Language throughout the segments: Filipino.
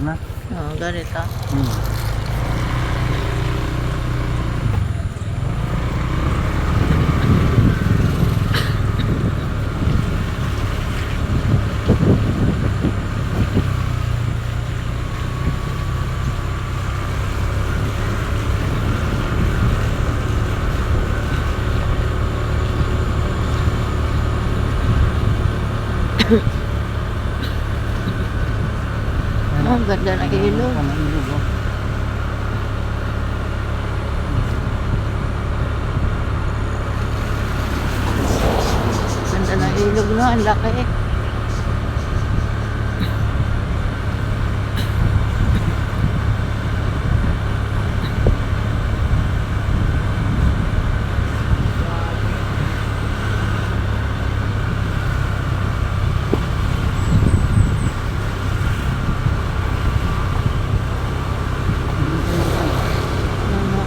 Yan na. Oh, ganito. Hmm. Yan Oh, ang ganda ng ilog. Oh. Ganda ng ilog no, ang laki. Ano,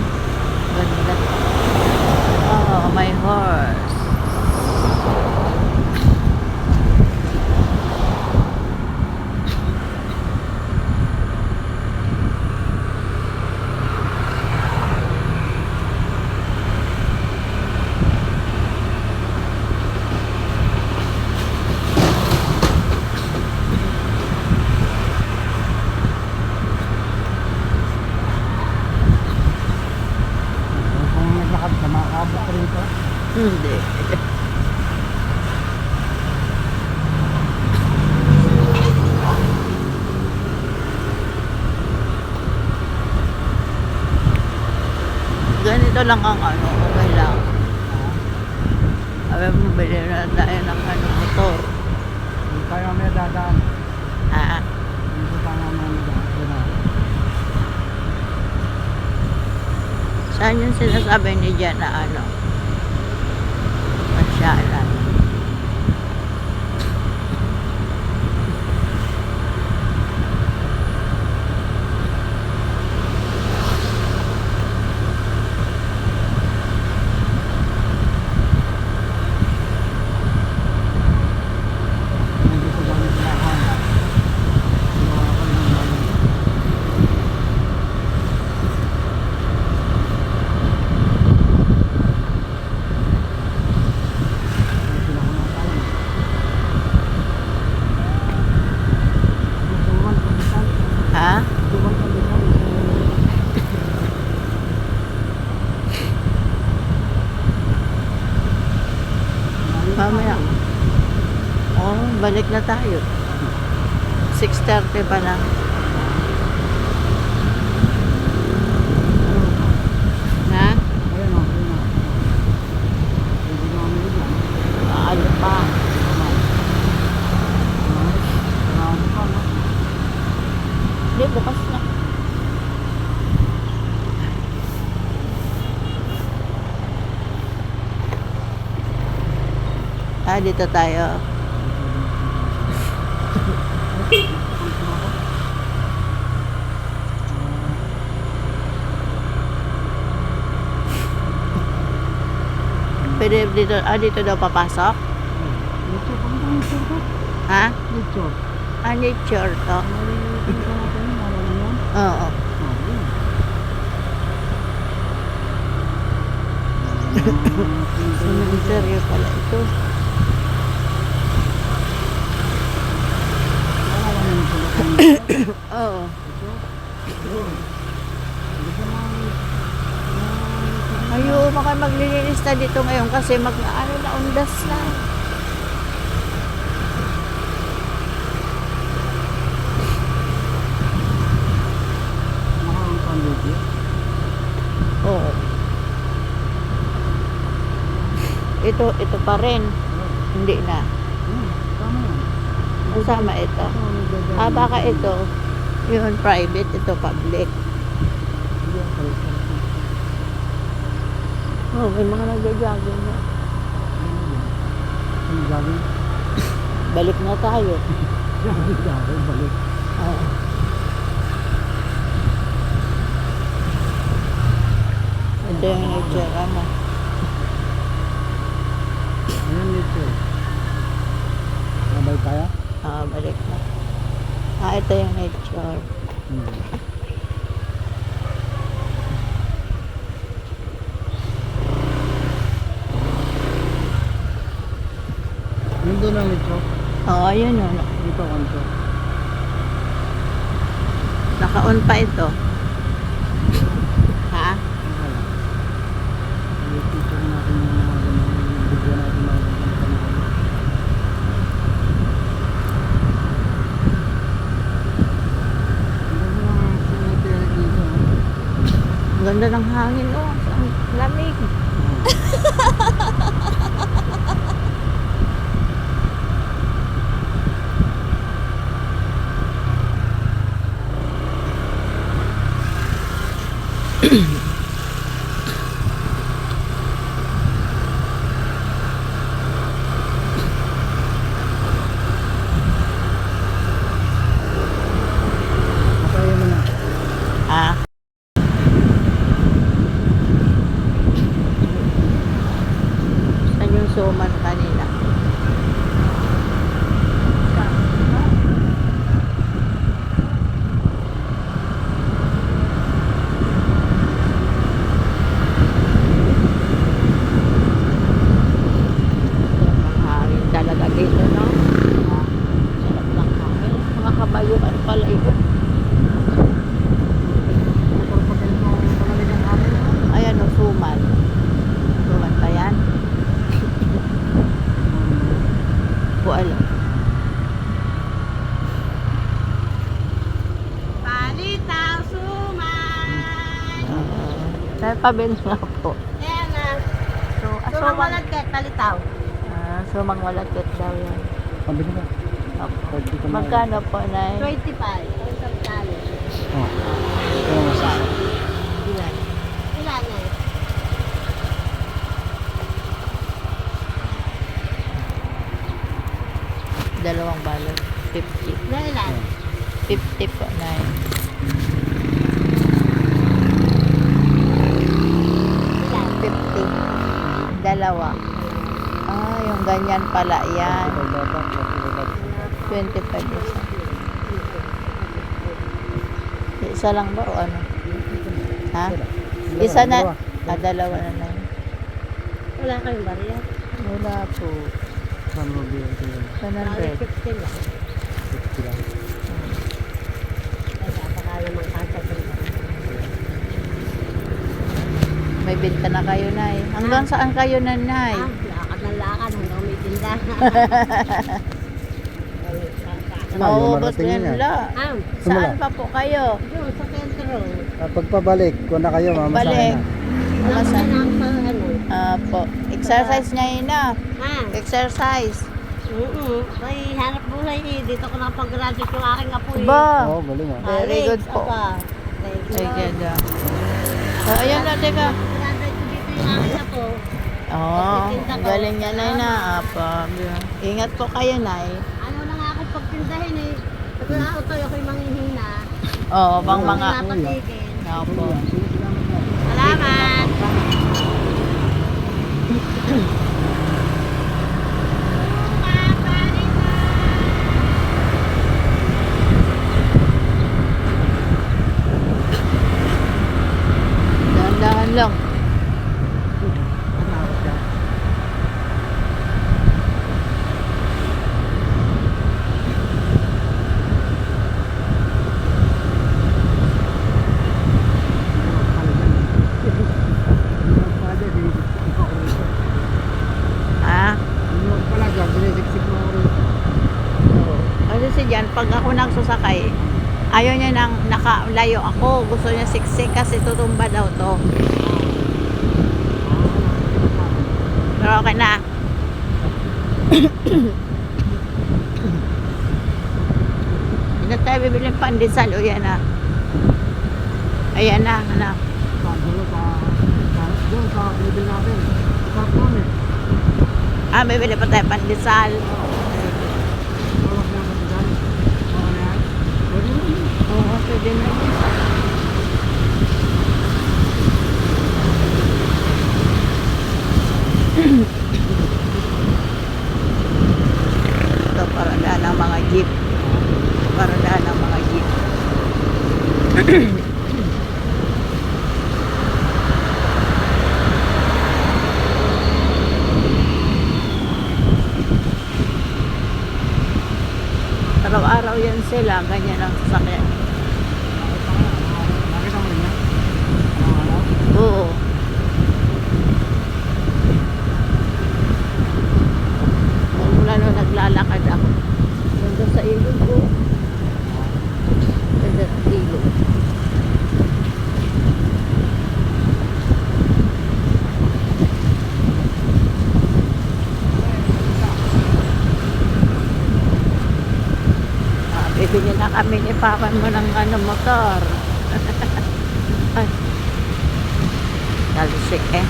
Ganda. Oh, my horse. Kung naglakad ka, makakabot ka rin ito. Hindi. Ganito lang ang ano, okay lang. Sabi mo, bili na tayo ng ano, motor. Hindi tayo may dadaan. Ah, Hindi tayo may dadaan. Saan yung sinasabi ni Jan na ano? Masyalan. Nandito kami sa lahan. Gumawa ko ng mga- Sila ko ng taon. Tuturuan ko ng taon. Ha? Tuturuan ko ng taon. Mamaya. Oh, balik na tayo. 6.30 pa lang. Ha? Ayan o, ayan o. Hindi na kami dyan. Ano pa? Hindi, bukas na. Ah, dito tayo. Pwede dito, ah, dito daw papasok? Ha? Nature. Ah, nature to. Oo. Oh. Cemetery pala ito. Oo. Ito. Yun. Hindi ka ma- Ayaw, baka maglilinis na dito ngayon kasi mag, ano na, undas na. Oo. Ito, ito pa rin. Hindi na. Hmm. Kasama ito. Ah, baka ito. Yun, private. Ito, public. Hindi, palit ka lang. Oh, may mga nagja-jogging na. Ano? Ano gagawin? Balik na tayo. Gagawin, gagawin, balik. Oo. Ito yung nature, ano. Ayan nature. Sabay tayo? Ah, balik na. Ah, ito yung nature. Hmm. Doon ang ito. Oo, yun yun. Dito kanto. Naka-on pa ito. Ha? Ang ganda ng hangin, oh. Ang lamig. Masaya mo na. Ha? Saan yung suman kanina? Ang hangin talaga dito, no? Sarap ng hangin. Mga kabayuan pala ito. Napapagay mo ang malamig ang hangin. ah. Ayan o, suman. Suman pa yan? Po alam. Palitaw suman. Pa Ben nga po? Ayan na. So, ah, Sumang sumang, malagkat, palitaw. ah, sumang malagkit daw yan. Pabili ka. Opo. Magkano po, Nay? 25. Ang isang tali. Oh. Ito ang masaya. Ilan? Ilan na? Dalawang balot. 50. Na ilan? 50 po, Nay. Ilan? 50. Dalawa. Ah, ganyan pala yan. Ito bata, ito bata. 25 isa. Isa lang ba o ano? Ha? Isa na. Ah, dalawa na na. yun. Wala kayong bariya. Wala po. Saan mo bigyan ito yun? 100. 50 lang. 50 lang. Kaya baka naman kasagin. May binta na kayo, Nay. Hanggang saan kayo, Nanay? Ah, lakad ng lakad hanggang may tindahan. Maubos marating yan. Ah, Saan pa po kayo? doon sa sentro. At pagpabalik, kung na kayo, Balik. mamasahin na. Wala pa ano. Ah, po. Exercise ngayon na. Ha? Exercise. Oo. Ay, hanap buhay eh. Dito ko nakapag-graduate yung aking apo eh. Ba? Oo, galing ah. Very good po. Aba. Thank you. Ay, ganda. So, ayan na, teka. Graduate ko dito yung aking apo. Oo, Pagtitinda ko. galing niya, Nay, na. Apa. Ingat po kayo, Nay. Ano na nga akong pagtindahin eh. Pag wala ako to, ako'y manghihina. Oo, bang Oo, mga... Napatigil. Opo. Salamat. Dahan-dahan lang. Natakot ka. Ha? Kasi si Jan, pag nagsusakay, ayaw niya nang nakalayo ako. Gusto niya siksik kasi tutumba daw to. Pero okay na. Hindi tayo bibili ng pandesal. O yan na. Ayan na, anak. Ah, bibili pa tayo pandesal. Oo, pwede Tapakan mo ng ano, motor. Ay. Talisik eh.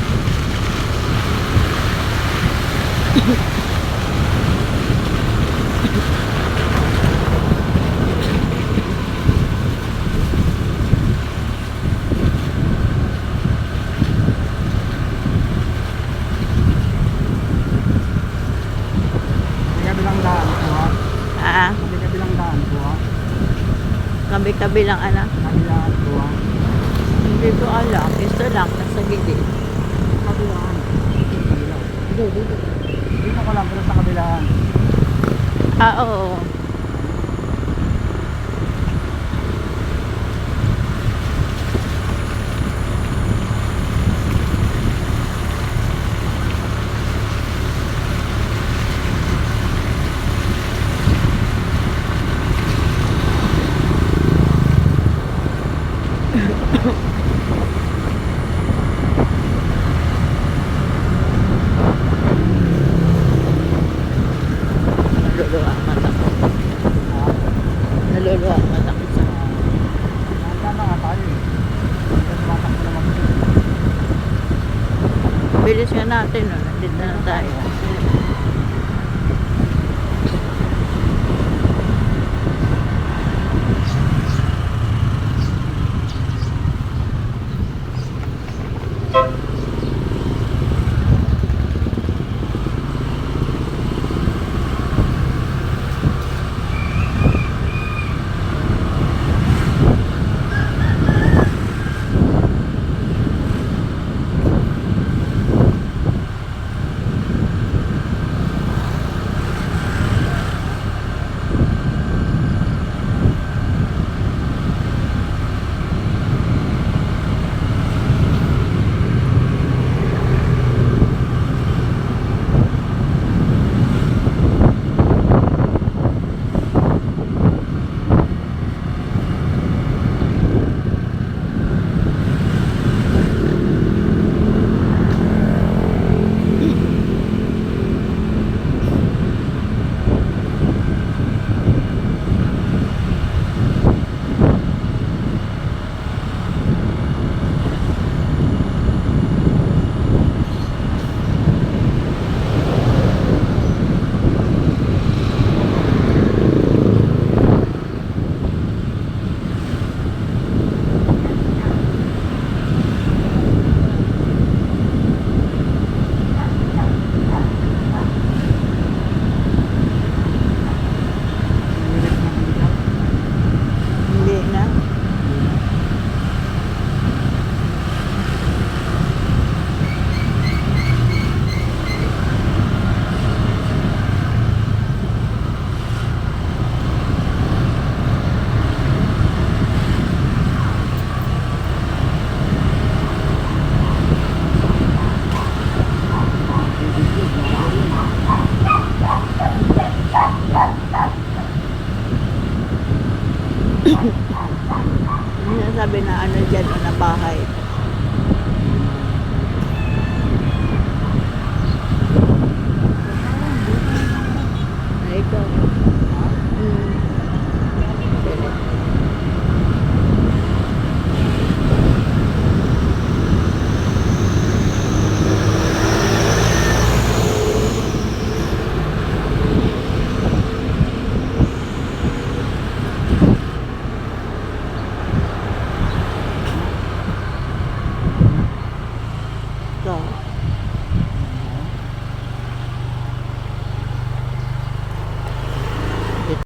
Tabi-tabi lang anak. Hindi ko alam. Ito lang, nasa gilid. Kabilaan. Dito, dito. Dito ko lang, pero sa kabilaan. Ah, oo.